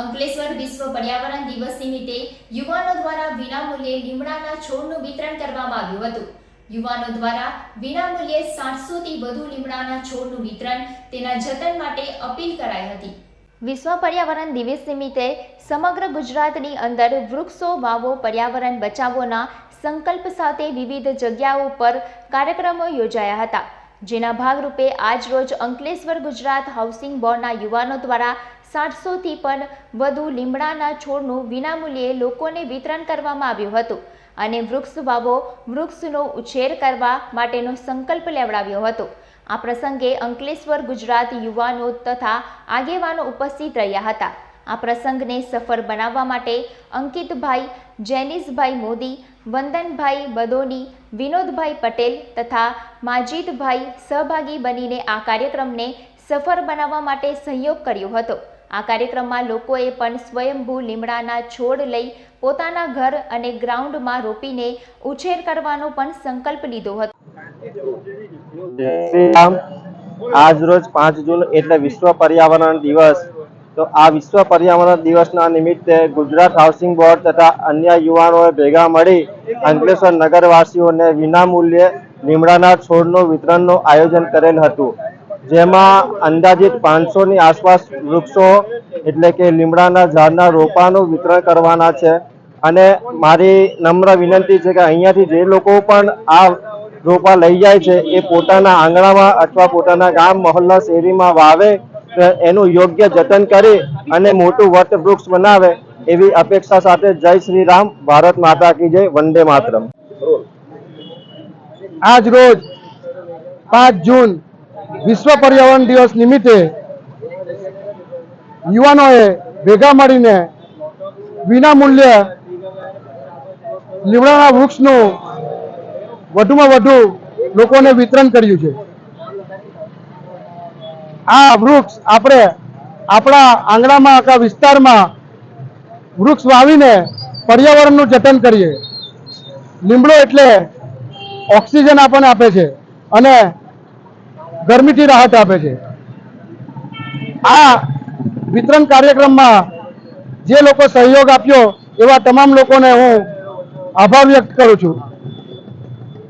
અંકલેશ્વર વિશ્વ પર્યાવરણ દિવસ નિમિત્તે યુવાનો દ્વારા વિનામૂલ્યે લીમડાના છોડનું વિતરણ કરવામાં આવ્યું હતું. યુવાનો દ્વારા વિનામૂલ્યે સાતસોથી વધુ લીમડાના છોડનું વિતરણ તેના જતન માટે અપીલ કરાઈ હતી. વિશ્વ પર્યાવરણ દિવસ નિમિત્તે સમગ્ર ગુજરાતની અંદર વૃક્ષો, વાવો, પર્યાવરણ બચાવોના સંકલ્પ સાથે વિવિધ જગ્યાઓ પર કાર્યક્રમો યોજાયા હતા. જેના ભાગરૂપે આજરોજ અંકલેશ્વર ગુજરાત હાઉસિંગ બોર્ડના યુવાનો દ્વારા સાતસોથી પણ વધુ લીમડાના છોડનું વિનામૂલ્યે લોકોને વિતરણ કરવામાં આવ્યું હતું અને વૃક્ષ વાવો, વૃક્ષનો ઉછેર કરવા માટેનો સંકલ્પ લેવડાવ્યો હતો. આ પ્રસંગે અંકલેશ્વર ગુજરાત યુવાનો તથા આગેવાનો ઉપસ્થિત રહ્યા હતા. આ પ્રસંગને સફળ બનાવવા માટે અંકિતભાઈ, જેનિસભાઈ મોદી, વંદનભાઈ બદોની, વિનોદભાઈ પટેલ તથા માજીદભાઈ સહભાગી બનીને આ કાર્યક્રમને સફળ બનાવવા માટે સહયોગ કર્યો હતો. આ કાર્યક્રમમાં લોકોએ પણ સ્વયંભૂ લીમડાના છોડ લઈ પોતાના ઘર અને ગ્રાઉન્ડમાં રોપીને ઉછેર કરવાનો પણ સંકલ્પ લીધો હતો. આજ રોજ પાંચ જૂન એટલે વિશ્વ પર્યાવરણ દિવસ. તો આ વિશ્વ પર્યાવરણ દિવસના નિમિત્તે ગુજરાત હાઉસિંગ બોર્ડ તથા અન્ય યુવાનોએ ભેગા મળી અંકલેશ્વર નગરવાસીઓને વિનામૂલ્યે લીમડાના છોડનું વિતરણનું આયોજન કરેલ હતું. જેમાં અંદાજિત પાંચસોની આસપાસ વૃક્ષો એટલે કે લીમડાના ઝાડના રોપાનું વિતરણ કરવાના છે. અને મારી નમ્ર વિનંતી છે કે અહીંયાથી જે લોકો પણ આ રોપા લઈ જાય છે, એ પોતાના આંગણામાં અથવા પોતાના ગામ મહોલ્લા શેરીમાં વાવે એનું યોગ્ય જતન કરી અને મોટું વટ વૃક્ષ બનાવે એવી અપેક્ષા સાથે જય શ્રી રામ, ભારત માતા કી જય, વંદે માતરમ. આજ રોજ પાંચ જૂન વિશ્વ પર્યાવરણ દિવસ નિમિત્તે યુવાનોએ ભેગા મળીને વિના વિનામૂલ્ય લીમડાના વૃક્ષનું વધુમાં વધુ લોકોને વિતરણ કર્યું છે. આ વૃક્ષ આપણે આપણા આંગણામાં આખા વિસ્તારમાં વૃક્ષ વાવીને પર્યાવરણનું જતન કરીએ. લીમડો એટલે ઓક્સિજન આપણને આપે છે અને ગરમીથી રાહત આપે છે. આ વિતરણ કાર્યક્રમમાં જે લોકો સહયોગ આપ્યો એવા તમામ લોકોને હું આભાર વ્યક્ત કરું છું.